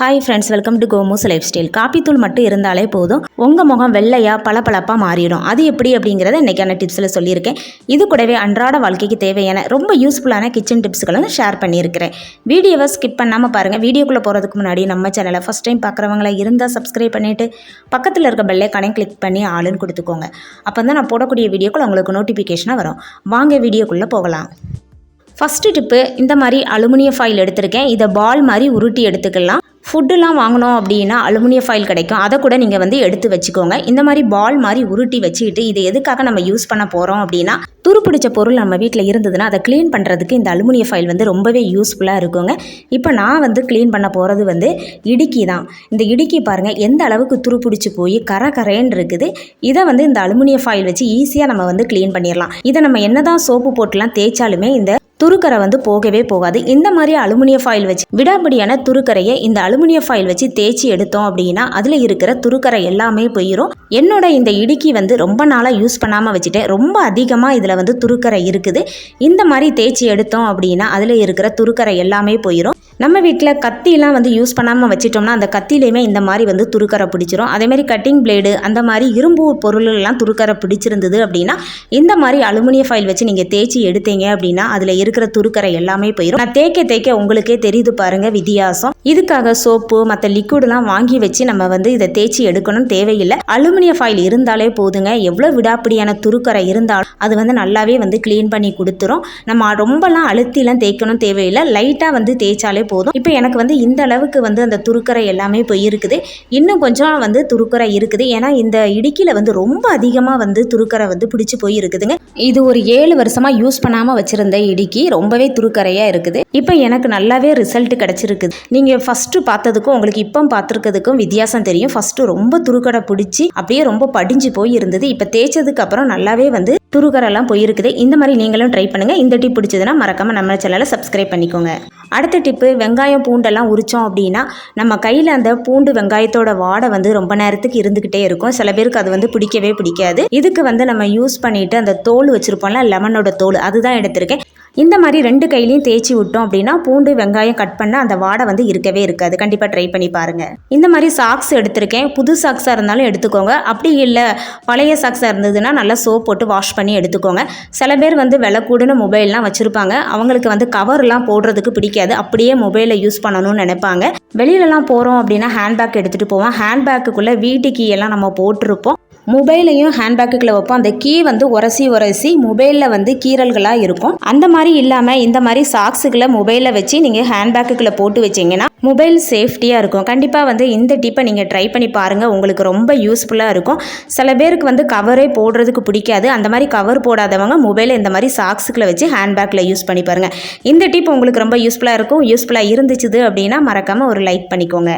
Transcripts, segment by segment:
Hi friends welcome to கோமூஸ் life style காப்பித்தூள் மட்டும் இருந்தாலே போதும். உங்கள் முகம் வெள்ளையாக பளபளப்பாக மாறிடும். அது எப்படி அப்படிங்கிறத இன்றைக்கான டிப்ஸில் சொல்லியிருக்கேன். இது கூடவே அன்றாட வாழ்க்கைக்கு தேவையான ரொம்ப யூஸ்ஃபுல்லான கிச்சன் டிப்ஸ்களும் ஷேர் பண்ணியிருக்கிறேன். வீடியோவை ஸ்கிப் பண்ணாமல் பாருங்கள் வீடியோக்குள்ளே போகிறதுக்கு முன்னாடி நம்ம சேனலை ஃபஸ்ட் டைம் பார்க்குறவங்கள இருந்தால் சப்ஸ்கிரைப் பண்ணிவிட்டு பக்கத்தில் இருக்க பெல்லைக்கானே கனெக்ட் கிளிக் பண்ணி ஆளுன்னு கொடுத்துக்கோங்க. அப்போ தான் நான் போடக்கூடிய வீடியோக்குள்ள உங்களுக்கு நோட்டிஃபிகேஷனாக வரும். வாங்க வீடியோக்குள்ளே போகலாம். ஃபஸ்ட்டு டிப்பு இந்த மாதிரி அலுமினிய ஃபாயில் எடுத்திருக்கேன். இதை பால் மாதிரி உருட்டி எடுத்துக்கலாம். ஃபுட்டுலாம் வாங்கினோம் அப்படின்னா அலுமினிய ஃபைல் கிடைக்கும். அதை கூட நீங்கள் வந்து எடுத்து வச்சுக்கோங்க. இந்த மாதிரி பால் மாதிரி உருட்டி வச்சுக்கிட்டு இது எதுக்காக நம்ம யூஸ் பண்ண போகிறோம் அப்படின்னா துருப்பிடிச்ச பொருள் நம்ம வீட்டில் இருந்ததுன்னா அதை க்ளீன் பண்ணுறதுக்கு இந்த அலுமினிய ஃபைல் வந்து ரொம்பவே யூஸ்ஃபுல்லாக இருக்குங்க. இப்போ நான் வந்து க்ளீன் பண்ண போகிறது வந்து இடுக்கி தான். இந்த இடுக்கி பாருங்கள் எந்த அளவுக்கு துருப்பிடிச்சு போய் கரை கரைன்னு இருக்குது. இதை வந்து இந்த அலுமினிய ஃபைல் வச்சு ஈஸியாக நம்ம வந்து க்ளீன் பண்ணிடலாம். இதை நம்ம என்ன தான் சோப்பு போட்டுலாம் தேய்ச்சாலுமே இந்த துருக்கரை வந்து போகவே போகாது. இந்த மாதிரி அலுமினிய ஃபாயில் வச்சு விடாபடியான துருக்கரையை இந்த அலுமினிய ஃபாயில் வச்சு தேய்ச்சி எடுத்தோம் அப்படின்னா அதில் இருக்கிற துருக்கரை எல்லாமே போயிடும் என்னோட இந்த இடுக்கி வந்து ரொம்ப நாளாக யூஸ் பண்ணாமல் வச்சுட்டேன். ரொம்ப அதிகமாக இதில் வந்து துருக்கரை இருக்குது. இந்த மாதிரி தேய்ச்சி எடுத்தோம் அப்படின்னா அதில் இருக்கிற துருக்கரை எல்லாமே போயிடும் நம்ம வீட்டில் கத்திலாம் வந்து யூஸ் பண்ணாமல் வச்சிட்டோம்னா அந்த கத்திலையுமே இந்த மாதிரி வந்து துருக்கரை பிடிச்சிரும். அதேமாதிரி கட்டிங் பிளேடு அந்த மாதிரி இரும்பு பொருள்லாம் துருக்கரை பிடிச்சிருந்தது அப்படின்னா இந்த மாதிரி அலுமினிய ஃபைல் வச்சு நீங்கள் தேய்ச்சி எடுத்தீங்க அப்படின்னா அதில் இருக்கிற இருக்கிற துருக்கரை எல்லாமே போயிடும் நான் தேய்க்க தேய்க்க உங்களுக்கே தெரியுது பாருங்க வித்தியாசம். இதுக்காக சோப்பு மற்ற லிக்விட்லாம் வாங்கி வச்சு நம்ம வந்து இதை தேய்ச்சி எடுக்கணும்னு தேவையில்லை. அலுமினிய ஃபைல் இருந்தாலே போதுங்க. எவ்வளோ விடாப்பிடியான துருக்கரை இருந்தாலும் அது வந்து நல்லாவே வந்து க்ளீன் பண்ணி கொடுத்துரும். நம்ம ரொம்பலாம் அழுத்திலாம் தேய்க்கணும் தேவையில்லை. லைட்டாக வந்து தேய்ச்சாலே போதும். இப்போ எனக்கு வந்து இந்த அளவுக்கு வந்து அந்த துருக்கரை எல்லாமே போயிருக்குது. இன்னும் கொஞ்சம் வந்து துருக்கரை இருக்குது. ஏன்னா இந்த இடுக்கியில் வந்து ரொம்ப அதிகமாக வந்து துருக்கரை வந்து பிடிச்சி போயிருக்குதுங்க. இது ஒரு ஏழு வருஷமாக யூஸ் பண்ணாமல் வச்சுருந்த இடுக்கி ரொம்பவே துருக்கரையாக இருக்குது. இப்போ எனக்கு நல்லாவே ரிசல்ட் கிடச்சிருக்குது. நீங்கள் ஃபஸ்ட்டு பார்த்ததுக்கும் உங்களுக்கு இப்போ பார்த்துருக்கிறதுக்கும் வித்தியாசம் தெரியும். ஃபஸ்ட்டு ரொம்ப துருக்கடை பிடிச்சி அப்படியே ரொம்ப படிஞ்சு போய் இருந்தது. இப்போ தேய்ச்சதுக்கு அப்புறம் நல்லாவே வந்து துருக்கரெல்லாம் போயிருக்குது. இந்த மாதிரி நீங்களும் ட்ரை பண்ணுங்கள் இந்த டிப் பிடிச்சதுன்னா மறக்காமல் நம்ம சேனலை சப்ஸ்கிரைப் பண்ணிக்கோங்க. அடுத்த டிப்பு வெங்காயம் பூண்டெல்லாம் உரித்தோம் அப்படின்னா நம்ம கையில் அந்த பூண்டு வெங்காயத்தோட வாடை வந்து ரொம்ப நேரத்துக்கு இருந்துக்கிட்டே இருக்கும். சில பேருக்கு அது வந்து பிடிக்கவே பிடிக்காது. இதுக்கு வந்து நம்ம யூஸ் பண்ணிட்டு அந்த தோல் வச்சுருப்போம்ல லெமனோட தோல் அதுதான் எடுத்திருக்கேன். இந்த மாதிரி ரெண்டு கையிலையும் தேய்ச்சி விட்டோம் அப்படின்னா பூண்டு வெங்காயம் கட் பண்ண அந்த வாடை வந்து இருக்கவே இருக்காது. கண்டிப்பாக ட்ரை பண்ணி பாருங்கள் இந்த மாதிரி சாக்ஸ் எடுத்திருக்கேன். புது சாக்ஸாக இருந்தாலும் எடுத்துக்கோங்க. அப்படி இல்லை பழைய சாக்ஸாக இருந்ததுன்னா நல்லா சோப் போட்டு வாஷ் பண்ணி எடுத்துக்கோங்க. சில பேர் வந்து விலை கூடுன மொபைல்லாம் வச்சுருப்பாங்க. அவங்களுக்கு வந்து கவர்லாம் போடுறதுக்கு பிடிக்காது. அப்படியே மொபைலை யூஸ் பண்ணணும்னு நினைப்பாங்க. வெளியிலலாம் போகிறோம் அப்படின்னா ஹேண்ட்பேக் எடுத்துகிட்டு போவோம். ஹேண்ட்பேக்குள்ளே வீட்டு கீ எல்லாம் நம்ம போட்டிருப்போம். மொபைலையும் ஹேண்ட்பேக்குக்குள்ள வைப்போம். அந்த கீ வந்து உரசி உரசி மொபைலில் வந்து கீறல்களாக இருக்கும். அந்த மாதிரி இல்லாமல் இந்த மாதிரி சாக்ஸுகளை மொபைலில் வச்சு நீங்கள் ஹேண்ட்பேக்குக்குள்ளே போட்டு வச்சிங்கன்னா மொபைல் சேஃப்டியாக இருக்கும். கண்டிப்பாக வந்து இந்த டிப்பை நீங்கள் ட்ரை பண்ணி பாருங்கள் உங்களுக்கு ரொம்ப யூஸ்ஃபுல்லாக இருக்கும். சில பேருக்கு வந்து கவரே போடுறதுக்கு பிடிக்காது. அந்த மாதிரி கவர் போடாதவங்க மொபைலை இந்த மாதிரி சாக்ஸுக்குள்ள வச்சு ஹேண்ட்பேக்கில் யூஸ் பண்ணி பாருங்கள் இந்த டிப் உங்களுக்கு ரொம்ப யூஸ்ஃபுல்லாக இருக்கும். யூஸ்ஃபுல்லாக இருந்துச்சுது அப்படின்னா மறக்காமல் ஒரு லைக் பண்ணிக்கோங்க.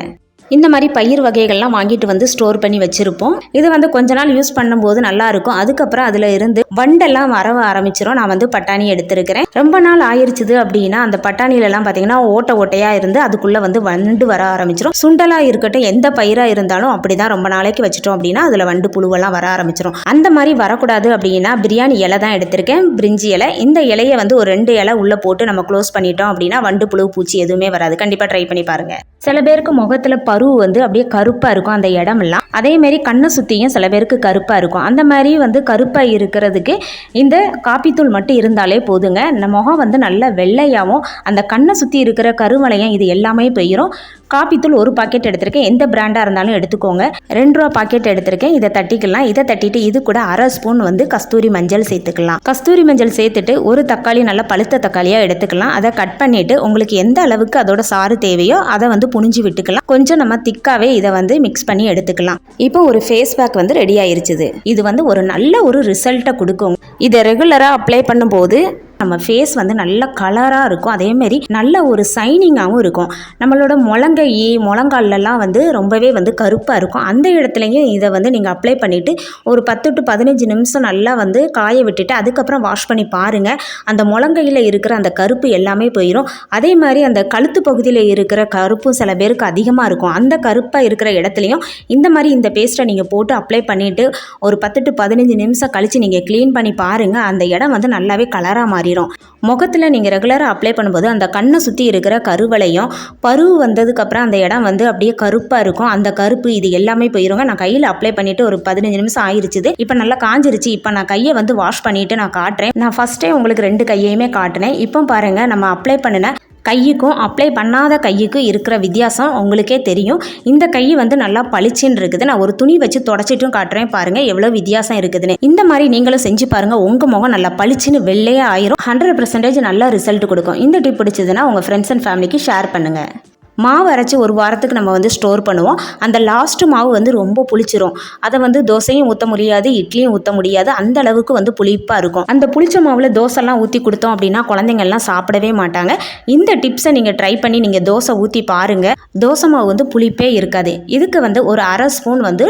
இந்த மாதிரி பயிர் வகைகள்லாம் வாங்கிட்டு வந்து ஸ்டோர் பண்ணி வச்சுருப்போம். இது வந்து கொஞ்ச நாள் யூஸ் பண்ணும்போது நல்லா இருக்கும் அதுக்கப்புறம் அதில் இருந்து வண்டெல்லாம் வர ஆரம்பிச்சிரும். நான் வந்து பட்டாணி எடுத்திருக்கிறேன். ரொம்ப நாள் ஆயிருச்சுது அப்படின்னா அந்த பட்டாணிலெல்லாம் பார்த்தீங்கன்னா ஓட்ட ஓட்டையாக இருந்து அதுக்குள்ளே வந்து வண்டு வர ஆரம்பிச்சிரும். சுண்டலாக இருக்கட்டும் எந்த பயிராக இருந்தாலும் அப்படி தான் ரொம்ப நாளைக்கு வச்சுட்டோம் அப்படின்னா அதில் வண்டு புழுவெல்லாம் வர ஆரம்பிச்சிரும். அந்த மாதிரி வரக்கூடாது அப்படின்னா பிரியாணி இலை தான் எடுத்திருக்கேன். பிரிஞ்சி இலை. இந்த இலையை வந்து ஒரு ரெண்டு இலை உள்ளே போட்டு நம்ம க்ளோஸ் பண்ணிட்டோம் அப்படின்னா வண்டு புழு பூச்சி எதுவுமே வராது. கண்டிப்பாக ட்ரை பண்ணி பாருங்கள் சில பேருக்கு முகத்தில் பரு வந்து அப்படியே கருப்பாக இருக்கும் அந்த இடமெல்லாம். அதேமாரி கண்ணை சுற்றியும் சில பேருக்கு கருப்பாக இருக்கும். அந்த மாதிரி வந்து கருப்பாக இருக்கிறதுக்கு இந்த காப்பித்தூள் மட்டும் இருந்தாலே போதுங்க. இந்த முகம் வந்து நல்ல வெள்ளையாகவும் அந்த கண்ணை சுற்றி இருக்கிற கருவளையம் இது எல்லாமே போயிடும் காப்பித்தூள் ஒரு பாக்கெட் எடுத்திருக்கேன். எந்த பிராண்டாக இருந்தாலும் எடுத்துக்கோங்க. ரெண்டு ரூபா பாக்கெட் எடுத்திருக்கேன். இதை தட்டிக்கலாம். இதை தட்டிட்டு இது கூட அரை ஸ்பூன் வந்து கஸ்தூரி மஞ்சள் சேர்த்துக்கலாம். கஸ்தூரி மஞ்சள் சேர்த்துட்டு ஒரு தக்காளி நல்லா பழுத்த தக்காளியாக எடுத்துக்கலாம். அதை கட் பண்ணிவிட்டு உங்களுக்கு எந்த அளவுக்கு அதோட சாறு தேவையோ அதை வந்து புனிஞ்சு விட்டுக்கலாம். கொஞ்சம் நம்ம திக்காவே இதை வந்து மிக்ஸ் பண்ணி எடுத்துக்கலாம். இப்போ ஒரு ஃபேஸ் பேக் வந்து ரெடி ஆயிருச்சுது. இது வந்து ஒரு நல்ல ஒரு ரிசல்ட்டை கொடுக்கும். இதை ரெகுலராக அப்ளை பண்ணும்போது நம்ம ஃபேஸ் வந்து நல்ல கலராக இருக்கும். அதேமாரி நல்ல ஒரு சைனிங்காகவும் இருக்கும். நம்மளோட முழங்கை முழங்கால்லாம் வந்து ரொம்பவே வந்து கருப்பாக இருக்கும். அந்த இடத்துலையும் இதை வந்து நீங்கள் அப்ளை பண்ணிவிட்டு ஒரு பத்து டு பதினஞ்சு நிமிஷம் நல்லா வந்து காய விட்டுட்டு அதுக்கப்புறம் வாஷ் பண்ணி பாருங்கள் அந்த முழங்கையில் இருக்கிற அந்த கருப்பு எல்லாமே போயிடும் அதே மாதிரி அந்த கழுத்து பகுதியில் இருக்கிற கருப்பும் சில பேருக்கு அதிகமாக இருக்கும். அந்த கருப்பாக இருக்கிற இடத்துலையும் இந்த மாதிரி இந்த பேஸ்ட்டை நீங்கள் போட்டு அப்ளை பண்ணிவிட்டு ஒரு பத்து டு பதினஞ்சு நிமிஷம் கழித்து நீங்கள் க்ளீன் பண்ணி பாருங்கள் அந்த இடம் வந்து நல்லாவே கலராக மாறி மாறிடும் முகத்தில் நீங்கள் ரெகுலராக அப்ளை பண்ணும்போது அந்த கண்ணை சுற்றி இருக்கிற கருவளையும் பருவு வந்ததுக்கப்புறம் அந்த இடம் வந்து அப்படியே கருப்பாக இருக்கும். அந்த கருப்பு இது எல்லாமே போயிருங்க. நான் கையில் அப்ளை பண்ணிவிட்டு ஒரு பதினஞ்சு நிமிஷம் ஆயிருச்சுது. இப்போ நல்லா காஞ்சிருச்சு. இப்போ நான் கையை வந்து வாஷ் பண்ணிவிட்டு நான் காட்டுறேன். நான் ஃபஸ்ட்டே உங்களுக்கு ரெண்டு கையையுமே காட்டினேன். இப்போ பாருங்கள் நம்ம அப்ளை பண்ணின கையுக்கும் அப்ளை பண்ணாத கையுக்கும் இருக்கிற வித்தியாசம் உங்களுக்கே தெரியும். இந்த கை வந்து நல்லா பளிச்சுன்னு இருக்குது. நான் ஒரு துணி வச்சு தொடச்சிட்டும் காட்டுறேன். பாருங்கள் எவ்வளோ வித்தியாசம் இருக்குதுன்னு. இந்த மாதிரி நீங்களும் செஞ்சு பாருங்கள் உங்கள் முகம் நல்லா பளிச்சுன்னு வெள்ளையே ஆயிரும். ஹண்ட்ரட் பர்சன்டேஜ் நல்லா ரிசல்ட் கொடுக்கும். இந்த டிப் பிடிச்சதுன்னா உங்கள் ஃப்ரெண்ட்ஸ் அண்ட் ஃபேமிலிக்கு ஷேர் பண்ணுங்கள் மாவு அரைச்சி ஒரு வாரத்துக்கு நம்ம வந்து ஸ்டோர் பண்ணுவோம். அந்த லாஸ்ட்டு மாவு வந்து ரொம்ப புளிச்சிரும். அதை வந்து தோசையும் ஊற்ற முடியாது இட்லியும் ஊற்ற முடியாது. அந்த அளவுக்கு வந்து புளிப்பாக இருக்கும். அந்த புளிச்ச மாவில் தோசைலாம் ஊற்றி கொடுத்தோம் அப்படின்னா குழந்தைங்கள்லாம் சாப்பிடவே மாட்டாங்க. இந்த டிப்ஸை நீங்கள் ட்ரை பண்ணி நீங்கள் தோசை ஊற்றி பாருங்கள் தோசை மாவு வந்து புளிப்பே இருக்காது. இதுக்கு வந்து ஒரு அரை ஸ்பூன் வந்து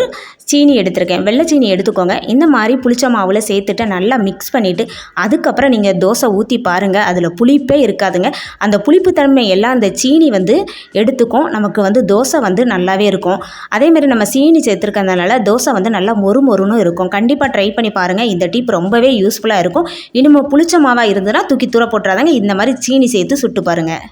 சீனி எடுத்திருக்கேன். வெள்ளை சீனி எடுத்துக்கோங்க. இந்த மாதிரி புளிச்ச மாவில் சேர்த்துட்டு நல்லா மிக்ஸ் பண்ணிவிட்டு அதுக்கப்புறம் நீங்கள் தோசை ஊற்றி பாருங்கள் அதில் புளிப்பே இருக்காதுங்க. அந்த புளிப்பு தன்மை எல்லாம் அந்த சீனி வந்து எடுத்துக்கும். நமக்கு வந்து தோசை வந்து நல்லாவே இருக்கும். அதேமாரி நம்ம சீனி சேர்த்துருக்கறதுனால தோசை வந்து நல்லா மொறு மொறுன்னு இருக்கும். கண்டிப்பாக ட்ரை பண்ணி பாருங்கள் இந்த டிப் ரொம்பவே யூஸ்ஃபுல்லாக இருக்கும். இனிமேல் புளிச்ச மாவாக இருந்ததுன்னா தூக்கி தூர போட்டுறாதாங்க. இந்த மாதிரி சீனி சேர்த்து சுட்டு பாருங்கள்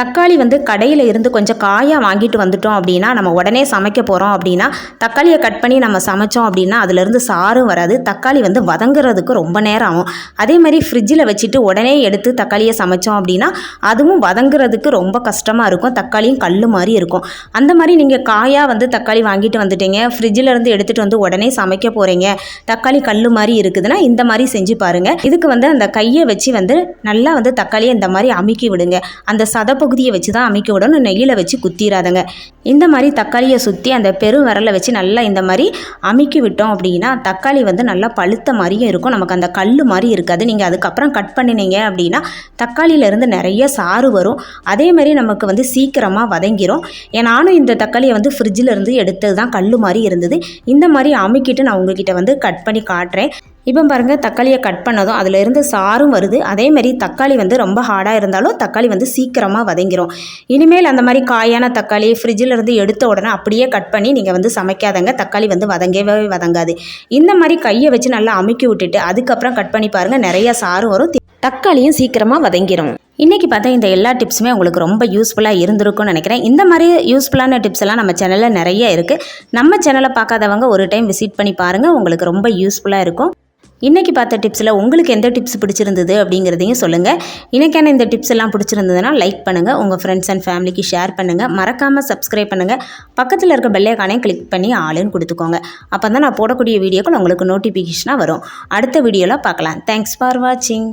தக்காளி வந்து கடையில் இருந்து கொஞ்சம் காயாக வாங்கிட்டு வந்துட்டோம் அப்படின்னா நம்ம உடனே சமைக்க போகிறோம் அப்படின்னா தக்காளியை கட் பண்ணி நம்ம சமைச்சோம் அப்படின்னா அதுலேருந்து சாரும் வராது. தக்காளி வந்து வதங்குறதுக்கு ரொம்ப நேரம் ஆகும். அதே மாதிரி ஃப்ரிட்ஜில் வச்சுட்டு உடனே எடுத்து தக்காளியை சமைச்சோம் அப்படின்னா அதுவும் வதங்குறதுக்கு ரொம்ப கஷ்டமாக இருக்கும். தக்காளியும் கல் மாதிரி இருக்கும். அந்த மாதிரி நீங்கள் காயாக வந்து தக்காளி வாங்கிட்டு வந்துட்டீங்க. ஃப்ரிட்ஜில் இருந்து எடுத்துகிட்டு வந்து உடனே சமைக்க போகிறீங்க தக்காளி கல் மாதிரி இருக்குதுன்னா இந்த மாதிரி செஞ்சு பாருங்கள் இதுக்கு வந்து அந்த கையை வச்சு வந்து நல்லா வந்து தக்காளியை இந்த மாதிரி அமுக்கி விடுங்க. அந்த சதப்பு பகுதியை வச்சு தான் அமைக்க விடணும். நெய்யில் வச்சு குத்திராதங்க இந்த மாதிரி தக்காளியை சுற்றி அந்த பெரும் விரலை வச்சு நல்லா இந்த மாதிரி அமுக்கி விட்டோம் அப்படின்னா தக்காளி வந்து நல்லா பழுத்த மாதிரியும் இருக்கும். நமக்கு அந்த கல் மாதிரி இருக்காது. நீங்கள் அதுக்கப்புறம் கட் பண்ணினீங்க அப்படின்னா தக்காளியிலேருந்து நிறைய சாறு வரும். அதே மாதிரி நமக்கு வந்து சீக்கிரமாக வதங்கிரும். ஏன் நானும் இந்த தக்காளியை வந்து ஃப்ரிட்ஜில் இருந்து எடுத்தது தான் கல் மாதிரி இருந்தது. இந்த மாதிரி அமுக்கிட்டு நான் உங்ககிட்ட வந்து கட் பண்ணி காட்டுறேன். இப்போ பாருங்கள் தக்காளியை கட் பண்ணதும் அதில் இருந்து சாரும் வருது. அதே மாதிரி தக்காளி வந்து ரொம்ப ஹார்டாக இருந்தாலும் தக்காளி வந்து சீக்கிரமாக வதங்கிரும். இனிமேல் அந்த மாதிரி காயான தக்காளி ஃப்ரிட்ஜிலிருந்து எடுத்த உடனே அப்படியே கட் பண்ணி நீங்கள் வந்து சமைக்காதங்க. தக்காளி வந்து வதங்கவே வதங்காது. இந்த மாதிரி கையை வச்சு நல்லா அமுக்கி விட்டுட்டு அதுக்கப்புறம் கட் பண்ணி பாருங்கள் நிறையா சாரும் வரும். தக்காளியும் சீக்கிரமாக வதங்கிரும். இன்றைக்கி பார்த்தா இந்த எல்லா டிப்ஸுமே உங்களுக்கு ரொம்ப யூஸ்ஃபுல்லாக இருந்திருக்கும்னு நினைக்கிறேன். இந்த மாதிரி யூஸ்ஃபுல்லான டிப்ஸ் எல்லாம் நம்ம சேனலில் நிறைய இருக்குது நம்ம சேனலை பார்க்காதவங்க ஒரு டைம் விசிட் பண்ணி பாருங்கள் உங்களுக்கு ரொம்ப யூஸ்ஃபுல்லாக இருக்கும். இன்றைக்கி பார்த்த டிப்ஸில் உங்களுக்கு எந்த டிப்ஸ் பிடிச்சிருந்தது அப்படிங்கிறதையும் சொல்லுங்கள் இன்றைக்கான இந்த டிப்ஸ் எல்லாம் பிடிச்சிருந்ததுன்னா லைக் பண்ணுங்கள் உங்கள் ஃப்ரெண்ட்ஸ் அண்ட் ஃபேமிலிக்கு ஷேர் பண்ணுங்கள் மறக்காமல் சப்ஸ்கிரைப் பண்ணுங்கள் பக்கத்தில் இருக்க பெல்லைக்கானையும் கிளிக் பண்ணி ஆளுன்னு கொடுத்துக்கோங்க. அப்போ தான் நான் போடக்கூடிய வீடியோக்கள் உங்களுக்கு நோட்டிஃபிகேஷனாக வரும். அடுத்த வீடியோவில் பார்க்கலாம். தேங்க்ஸ் ஃபார் வாட்சிங்